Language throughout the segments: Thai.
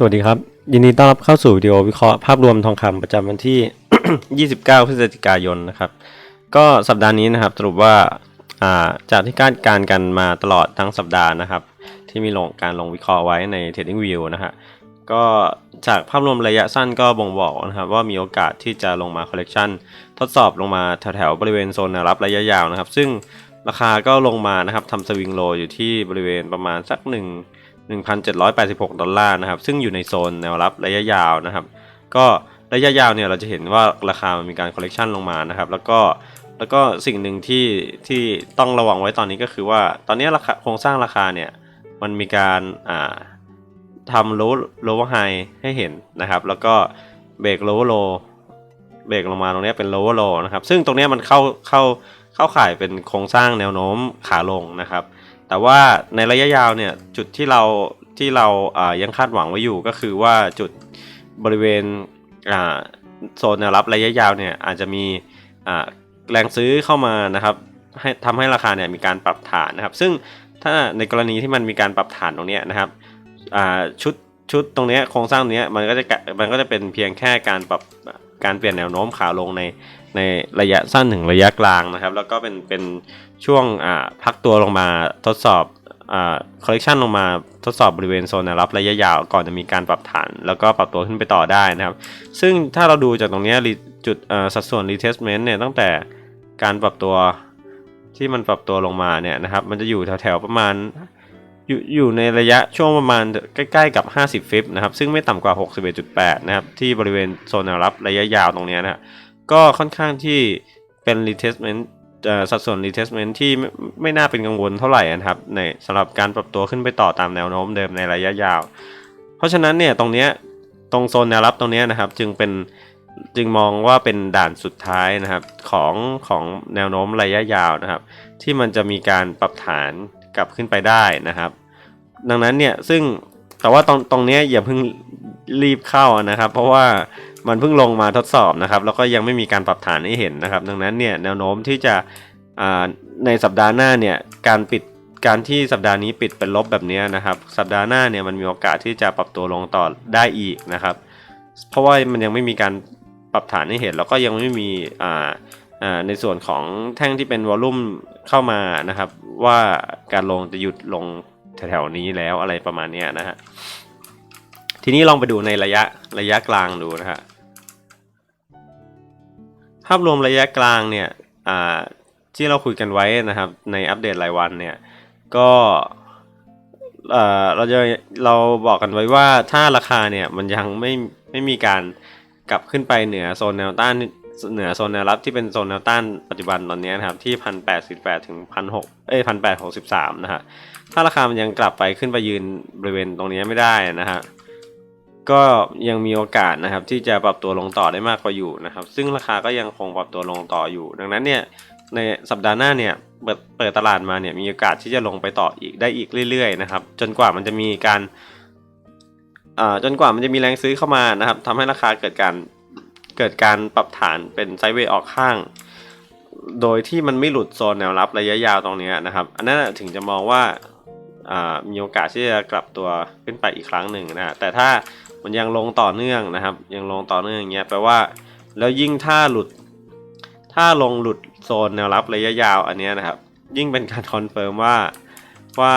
สวัสดีครับ ยินดีต้อนรับเข้าสู่วิดีโอวิเคราะห์ภาพรวมทองคำประจำวันที่ 29 พฤศจิกายนนะครับ ก็สัปดาห์นี้นะครับสรุปว่าาจากที่คาดการณ์กันมาตลอดทั้งสัปดาห์นะครับ ที่มีลงการลงวิเคราะห์ไว้ใน TradingView นะฮะก็จากภาพรวมระยะสั้นก็บ่งบอกนะครับว่ามีโอกาสที่จะลงมา collection ทดสอบลงมาแถวๆบริเวณโซนรับระยะยาวนะครับ ซึ่งราคาก็ลงมานะครับทำสวิงโลอยู่ที่บริเวณประมาณสักหนึ่ง 1,786 ดอลลาร์นะครับ ซึ่งอยู่ในโซนแนวรับระยะยาวนะครับ ก็ระยะยาวเนี่ยเราจะเห็นว่าราคามันมีการ collection ลงมานะครับ แล้วก็แล้วก็สิ่งหนึ่งที่ที่ต้องระวังไว้ตอนนี้ก็คือว่าตอนนี้ราคาโครงสร้างราคาเนี่ยมันมีการอ่าทำโลโลว์ไฮให้เห็นนะครับ แล้วก็เบรกโลว์โลเบรกลงมาตรงนี้เป็นโลว์โลนะครับ ซึ่งตรงนี้มันเข้าเข้าเข้าข่ายเป็นโครงสร้างแนวโน้มขาลงนะครับ แต่ว่าในระยะยาวเนี่ยจุดที่เราที่เราอ่ายังคาดหวังไว้อยู่ก็คือว่าจุดบริเวณอ่าโซนแนวรับระยะยาวเนี่ยอาจจะมีอ่าแรงซื้อเข้ามานะครับให้ทำให้ราคาเนี่ยมีการปรับฐานนะครับ ซึ่งถ้าในกรณีที่มันมีการปรับฐานตรงนี้นะครับอ่าชุดชุดตรงนี้โครงสร้างตรงเนี้ยมันก็จะกะมันก็จะเป็นเพียงแค่การปรับการเปลี่ยนแนวโน้มขาลงใน ในระยะสั้นถึงระยะกลางนะครับ แล้วก็เป็นเป็นช่วงอ่าพักตัวลงมาทดสอบอ่าคอลเลกชันลงมาทดสอบบริเวณโซนแนวรับระยะยาวก่อนจะมีการปรับฐาน แล้วก็ปรับตัวขึ้นไปต่อได้นะครับ ซึ่งถ้าเราดูจากตรงนี้จุดอ่อสัดส่วน retestment เนี่ยตั้งแต่การปรับตัวที่มันปรับตัวลงมาเนี่ยนะครับ มันจะอยู่แถวๆประมาณอยู่อยู่ในระยะช่วงประมาณใกล้ๆกับ 50 ฟิปนะครับ ซึ่งไม่ต่ำกว่า 61.8 นะครับ ที่บริเวณโซนแนวรับระยะยาวตรงเนี้ยนะฮะ ก็ค่อนข้างที่เป็น retestment สัดส่วน retestment ที่ไม่ไม่น่าเป็นกังวลเท่าไหร่นะครับในสำหรับการปรับตัวขึ้นไปต่อตามแนวโน้มเดิมในระยะยาว เพราะฉะนั้นเนี่ยตรงเนี้ยตรงโซนแนวรับตรงเนี้ยนะครับจึงเป็นจึงมองว่าเป็นด่านสุดท้ายนะครับของของแนวโน้มระยะยาวนะครับ ที่มันจะมีการปรับฐานกลับขึ้นไปได้นะครับ ดังนั้นเนี่ยซึ่งแต่ว่าตรงตรงเนี้ยอย่าเพิ่งรีบเข้านะครับ เพราะว่า มันเพิ่งลงมาทดสอบนะครับ แล้วก็ยังไม่มีการปรับฐานให้เห็นนะครับ ดังนั้นเนี่ยแนวโน้มที่จะในสัปดาห์หน้าเนี่ยการปิดการที่สัปดาห์นี้ปิดเป็นลบแบบนี้นะครับ สัปดาห์หน้าเนี่ยมันมีโอกาสที่จะปรับตัวลงต่อได้อีกนะครับ เพราะว่ามันยังไม่มีการปรับฐานให้เห็น แล้วก็ยังไม่มีอ่าในส่วนของแท่งที่เป็นวอลลุ่มเข้ามานะครับ ว่าการลงจะหยุดลงแถวๆนี้แล้วอะไรประมาณนี้นะฮะ ทีนี้ลองไปดูในระยะระยะกลางดูนะฮะภาพรวมระยะกลางเนี่ยที่เราคุยกันไว้นะครับในอัปเดตรายวันเนี่ยก็เอ่อเราจะเราบอกกันไว้ว่าถ้าราคาเนี่ยมันยังไม่ไม่มีการกลับขึ้นไปเหนือโซนแนวต้านเหนือโซนแนวรับที่เป็นโซนแนวต้านปัจจุบันตอนนี้นะครับที่พันแปดสิบแปดถึงพันหกเอ้ยพันแปดหกสิบสามนะฮะถ้าราคามันยังกลับไปขึ้นไปยืนบริเวณตรงนี้ไม่ได้นะฮะ ก็ยังมีโอกาสนะครับที่จะปรับตัวลงต่อได้มากกว่าอยู่นะครับ ซึ่งราคาก็ยังคงปรับตัวลงต่ออยู่ ดังนั้นเนี่ยในสัปดาห์หน้าเนี่ยเปิดเปิดตลาดมาเนี่ยมีโอกาสที่จะลงไปต่ออีกได้อีกเรื่อยๆนะครับ จนกว่ามันจะมีการจนกว่ามันจะมีแรงซื้อเข้ามานะครับทำให้ราคาเกิดการเกิดการปรับฐานเป็นไซด์เวย์ออกข้าง โดยที่มันไม่หลุดโซนแนวรับระยะยาวตรงนี้นะครับ อันนั้นถึงจะมองว่ามีโอกาสที่จะกลับตัวขึ้นไปอีกครั้งหนึ่งนะแต่ถ้า มันยังลงต่อเนื่องนะครับ ยังลงต่อเนื่องอย่างเงี้ยแปลว่า แล้วยิ่งถ้าหลุด ถ้าลงหลุดโซนแนวรับระยะยาวอันเนี้ยนะครับ ยิ่งเป็นการคอนเฟิร์มว่าว่า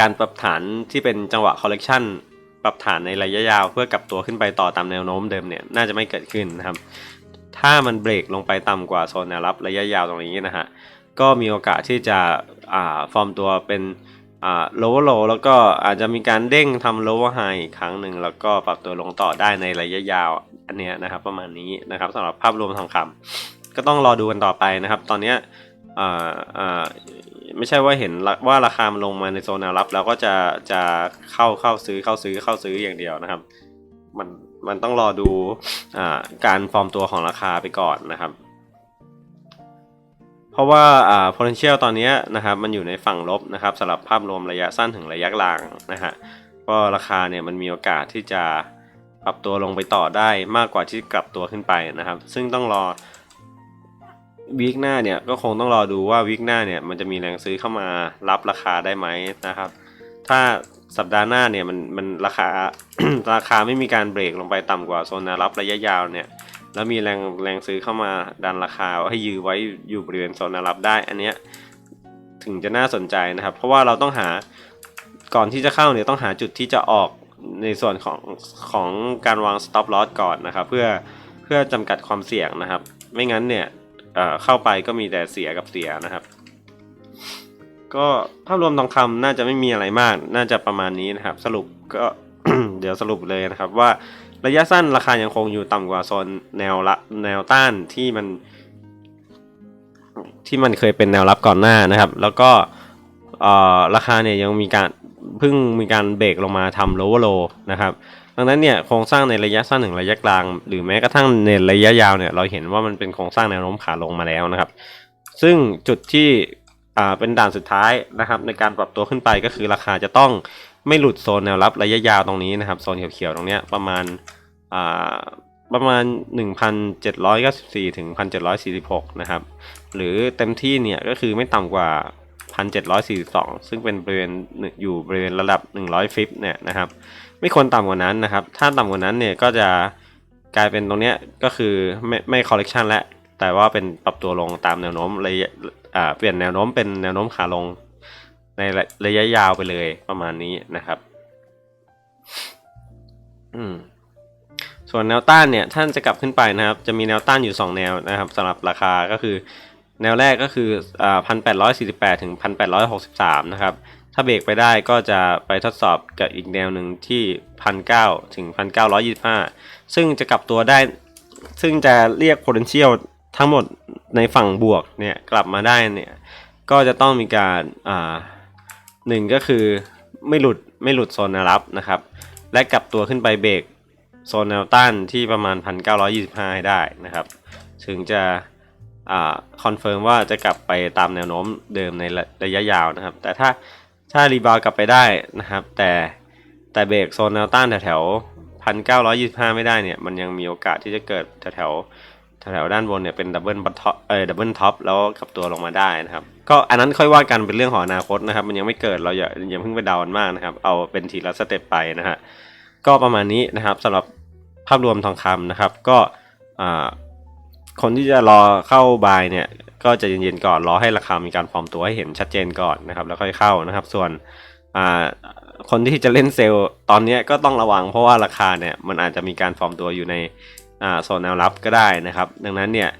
การปรับฐานที่เป็นจังหวะคอลเลกชันปรับฐานในระยะยาว เพื่อกลับตัวขึ้นไปต่อตามแนวโน้มเดิมเนี่ยน่าจะไม่เกิดขึ้นนะครับ ถ้ามันเบรกลงไปต่ำกว่าโซนแนวรับระยะยาวตรงนี้นะฮะก็มีโอกาสที่จะฟอร์มตัวเป็น อ่า lower low แล้วก็อาจจะมีการเด้งทำ lower high อีกครั้งหนึ่ง แล้วก็ปรับตัวลงต่อได้ในระยะยาว อันเนี้ยนะครับ ประมาณนี้นะครับสำหรับภาพรวมทองคำก็ต้องรอดูกันต่อไปนะครับ ตอนเนี้ยอ่าอ่าไม่ใช่ว่าเห็นว่าราคามันลงมาในโซนแนวรับ แล้วก็จะจะเข้าเข้าซื้อเข้าซื้อเข้าซื้ออย่างเดียวนะครับ มันมันต้องรอดูอ่าการฟอร์มตัวของราคาไปก่อนนะครับ เพราะว่าอ่า potential ตอนนี้นะครับมันอยู่ในฝั่งลบนะครับสำหรับภาพรวมระยะสั้นถึงระยะกลางนะฮะก็ราคาเนี่ยมันมีโอกาสที่จะปรับตัวลงไปต่อได้มากกว่าที่กลับตัวขึ้นไปนะครับ ซึ่งต้องรอวีคหน้าเนี่ยก็คงต้องรอดูว่าวีคหน้าเนี่ยมันจะมีแรงซื้อเข้ามารับราคาได้ไหมนะครับ ถ้าสัปดาห์หน้าเนี่ยมันมันราคาราคาไม่มีการเบรกลงไปต่ำกว่าโซนแนวรับระยะยาวเนี่ย แล้วมีแรงแรงซื้อเข้ามาดันราคาให้ยื้อไว้อยู่บริเวณโซนแนรับได้ อันเนี้ยถึงจะน่าสนใจนะครับ เพราะว่าเราต้องหาก่อนที่จะเข้าเนี่ยต้องหาจุดที่จะออกในส่วนของของการวาง stop loss ก่อนนะครับ เพื่อเพื่อจำกัดความเสี่ยงนะครับ ไม่งั้นเนี่ยเเข้าไปก็มีแต่เสียกับเสียนะครับ ก็ภาพรวมทองคำน่าจะไม่มีอะไรมาก น่าจะประมาณนี้นะครับ สรุปก็เดี๋ยวสรุปเลยนะครับว่า ระยะสั้นราคายังคงอยู่ต่ำกว่าโซนแนวละแนวต้านที่มัน ที่มันเคยเป็นแนวรับก่อนหน้านะครับ แล้วก็ราคาเนี่ยยังมีการเพิ่งมีการเบรกลงมาทำ lower low นะครับดังนั้นเนี่ยโครงสร้างในระยะสั้นถึงระยะกลาง หรือแม้กระทั่งในระยะยาวเนี่ยเราเห็นว่ามันเป็นโครงสร้างแนวโน้มขาลงมาแล้วนะครับ ซึ่งจุดที่เป็นด่านสุดท้ายนะครับ ในการปรับตัวขึ้นไปก็คือราคาจะต้อง ไม่หลุดโซนแนวรับระยะยาวตรงนี้นะครับโซนเขียวๆตรงเนี้ยประมาณอ่าประมาณ 1,794 ถึง 1,746 นะครับ หรือเต็มที่เนี่ยก็คือไม่ต่ำกว่า 1,742 ซึ่งเป็นบริเวณอยู่บริเวณระดับ 100 ฟิปเนี่ยนะครับ ไม่ควรต่ำกว่านั้นนะครับ ถ้าต่ำกว่านั้นเนี่ยก็จะกลายเป็นตรงเนี้ยก็คือไม่ไม่คอลเลกชันแล้วแต่ว่าเป็นปรับตัวลงตามแนวโน้มระยะอ่าเปลี่ยนแนวโน้มเป็นแนวโน้มขาลง ในระระยะยาวไปเลยประมาณนี้นะครับ อืมส่วนแนวต้านเนี่ยท่านจะกลับขึ้นไปนะครับ จะมีแนวต้านอยู่ 2 แนวนะครับสำหรับราคาก็คือ แนวแรกก็คืออ่าพันแปดร้อยสี่สิบแปดถึงพันแปดร้อยหกสิบสามนะครับ ถ้าเบรกไปได้ก็จะไปทดสอบกับอีกแนวหนึ่งที่พันเก้าถึงพันเก้าร้อยยี่ห้าซึ่งจะกลับตัวได้ ซึ่งจะเรียก potential ทั้งหมดในฝั่งบวกเนี่ยกลับมาได้เนี่ยก็จะต้องมีการอ่า หนึ่งก็คือไม่หลุดไม่หลุดโซนแนวรับนะครับ และกลับตัวขึ้นไปเบรกโซนแนวต้านที่ประมาณ 1,925 ให้ได้นะครับ ถึงจะคอนเฟิร์มว่าจะกลับไปตามแนวโน้มเดิมในระระยะยาวนะครับ แต่ถ้าถ้ารีบาวกลับไปได้นะครับ แต่แต่เบรกโซนแนวต้านแถวๆ1,925 ไม่ได้เนี่ย มันยังมีโอกาสที่จะเกิดแถวๆ แถวด้านบนเนี่ยเป็นดับเบิลบัตท็อปเออดับเบิลท็อปแล้วกลับตัวลงมาได้นะครับ ก็อันนั้นค่อยว่ากันเป็นเรื่องของอนาคตนะครับ มันยังไม่เกิดเราอย่าอย่าเพิ่งไปเดากันมากนะครับ เอาเป็นทีละสเต็ปไปนะฮะก็ประมาณนี้นะครับสำหรับภาพรวมทองคำนะครับ ก็อ่าคนที่จะรอเข้าบายเนี่ยก็จะเย็นๆก่อนรอให้ราคามีการฟอร์มตัวให้เห็นชัดเจนก่อนนะครับ แล้วค่อยเข้านะครับ ส่วนอ่าคนที่จะเล่นเซลล์ตอนนี้ก็ต้องระวังเพราะว่าราคาเนี่ยมันอาจจะมีการฟอร์มตัวอยู่ใน อ่าโซนแนวรับก็ได้นะครับ ดังนั้นเนี่ย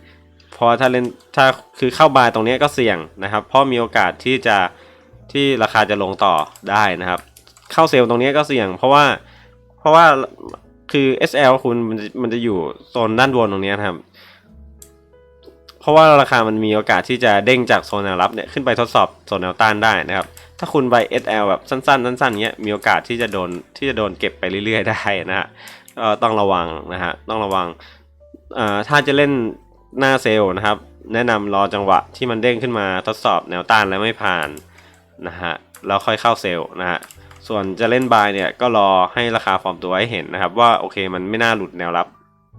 พอถ้าเล่นถ้าคือเข้าบายตรงนี้ก็เสี่ยงนะครับ เพราะมีโอกาสที่จะที่ราคาจะลงต่อได้นะครับ เข้าเซลล์ตรงนี้ก็เสี่ยง เพราะว่าเพราะว่าคือ SL คุณมันมันจะอยู่โซนด้านบนตรงนี้นะครับ เพราะว่าราคามันมีโอกาสที่จะเด้งจากโซนแนวรับเนี่ยขึ้นไปทดสอบโซนแนวต้านได้นะครับ ถ้าคุณไป SL แบบสั้นๆสั้นๆเงี้ยมีโอกาสที่จะโดนที่จะโดนเก็บไปเรื่อยๆได้นะฮะก็ต้องระวังนะฮะต้องระวังอ่าถ้าจะเล่นหน้าเซลล์นะครับ แนะนำรอจังหวะที่มันเด้งขึ้นมาทดสอบแนวต้านแล้วไม่ผ่านนะฮะแล้วค่อยเข้าเซลล์นะฮะส่วนจะเล่นบายเนี่ยก็รอให้ราคาฟอร์มตัวให้เห็นนะครับ ว่าโอเคมันไม่น่าหลุดแนวรับ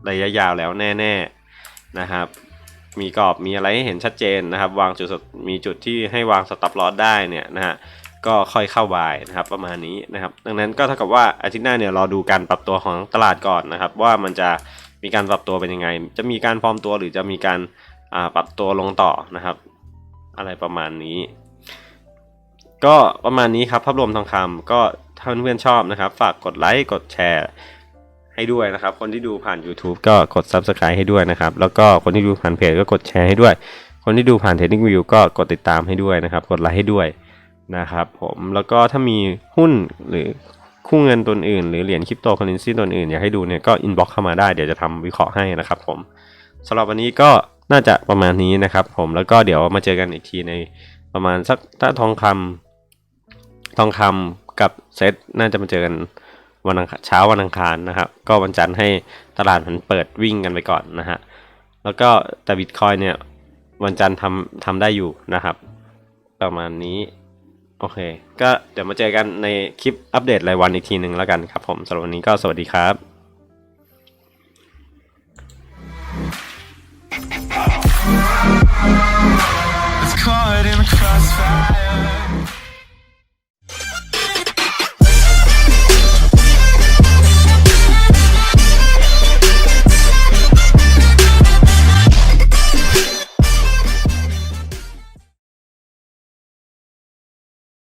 ระยะยาวแล้วแน่ๆนะครับ มีกรอบมีอะไรให้เห็นชัดเจนนะครับ วางจุดมีจุดที่ให้วางสต็อปลอสได้เนี่ยนะฮะ ก็ค่อยเข้าบายนะครับประมาณนี้นะครับ ดังนั้นก็เท่ากับว่าอาทิตย์หน้าเนี่ยรอดูการปรับตัวของตลาดก่อนนะครับ ว่ามันจะมีการปรับตัวเป็นยังไง จะมีการฟอร์มตัวหรือจะมีการปรับตัวลงต่อนะครับ อะไรประมาณนี้ ก็ประมาณนี้ครับภาพรวมทองคำก็ถ้าเพื่อนๆชอบนะครับ ฝากกดไลค์กดแชร์ให้ด้วยนะครับ คนที่ดูผ่าน YouTube ก็กด Subscribe ให้ด้วยนะครับ แล้วก็คนที่ดูผ่านเพจก็กดแชร์ให้ด้วย คนที่ดูผ่าน Trading View ก็กดติดตามให้ด้วยนะครับ กดไลค์ให้ด้วย นะครับผมแล้วก็ถ้ามีหุ้นหรือคู่เงินตัวอื่น หรือเหรียญคริปโตเคอเรนซีตัวอื่นอยากให้ดูเนี่ยก็อินบ็อกเข้ามาได้เดี๋ยวจะทำวิเคราะห์ให้นะครับผมสำหรับวันนี้ก็น่าจะประมาณนี้นะครับผมแล้วก็เดี๋ยวมาเจอกันอีกทีในประมาณสักถ้าทองคำทองคำกับเซตน่าจะมาเจอกันวันอังคารเช้าวันอังคารนะครับ ก็วันจันทร์ให้ตลาดมันเปิดวิ่งกันไปก่อนนะฮะแล้วก็แต่บิตคอยเนี่ยวันจันทร์ทำทำได้อยู่นะครับ ประมาณนี้ โอเค ก็เดี๋ยวมาเจอกันในคลิปอัปเดตรายวันอีกทีหนึ่งแล้วกันครับผมสำหรับวันนี้ก็สวัสดีครับ It's caught in the crossfire.